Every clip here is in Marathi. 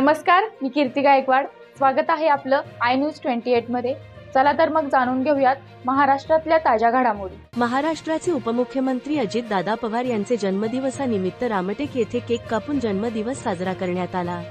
नमस्कार मी कीर्ती गायकवाड. स्वागत आहे आपलं आय न्यूज ट्वेंटी एटमध्ये. चला तर मग जाणून घेऊयात महाराष्ट्रातल्या ताज्या घडामोडी. महाराष्ट्राचे उपमुख्यमंत्री अजित दादा पवार यांचे जन्मदिवसानिमित्त रामटेक येथे केक कापून जन्मदिवस साजरा करण्यात आला.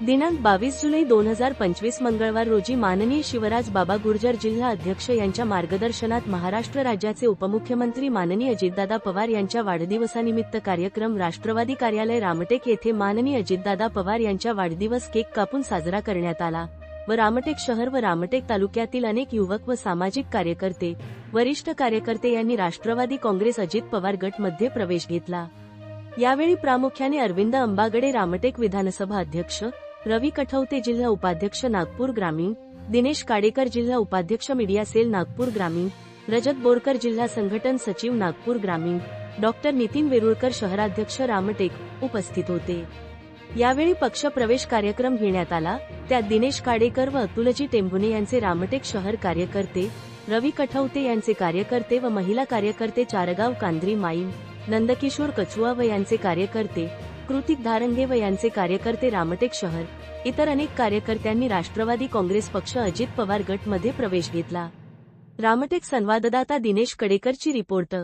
दिनांक बावीस जुलै दोन हजार पंचवीस मंगळवार रोजी माननीय शिवराज बाबा गुर्जर जिल्हा अध्यक्ष यांच्या मार्गदर्शनात महाराष्ट्र राज्याचे उपमुख्यमंत्री माननीय अजितदादा पवार यांच्या वाढदिवसानिमित्त कार्यक्रम राष्ट्रवादी कार्यालय रामटेक येथे माननीय अजितदादा पवार यांच्या वाढदिवस केक कापून साजरा करण्यात आला व रामटेक शहर व रामटेक तालुक्यातील अनेक युवक व सामाजिक कार्यकर्ते वरिष्ठ कार्यकर्ते यांनी राष्ट्रवादी काँग्रेस अजित पवार गटमध्ये प्रवेश घेतला. यावेळी प्रामुख्याने अरविंद अंबागडे रामटेक विधानसभा अध्यक्ष रवी कठवते जिल्हा उपाध्यक्ष नागपूर ग्रामीण दिनेश काडेकर जिल्हा उपाध्यक्ष मीडिया सेल नागपूर ग्रामीण रजत बोरकर जिल्हा संघटन सचिव नागपूर ग्रामीण डॉक्टर नितीन वेरुळकर शहराध्यक्ष रामटेक उपस्थित होते. यावेळी पक्ष प्रवेश कार्यक्रम घेण्यात आला. त्यात दिनेश काडेकर व अतुलजी टेंभुने यांचे रामटेक शहर कार्यकर्ते रवी कठवते यांचे कार्यकर्ते व महिला कार्यकर्ते चारगाव कांद्री माईम नंदकिशोर कचुआ व यांचे कार्यकर्ते कृतिक धारंगे व यांचे कार्यकर्ते रामटेक शहर इतर अनेक कार्यकर्त्यांनी राष्ट्रवादी काँग्रेस पक्ष अजित पवार गटमध्ये प्रवेश घेतला. रामटेक संवाददाता दिनेश कडेकरची रिपोर्ट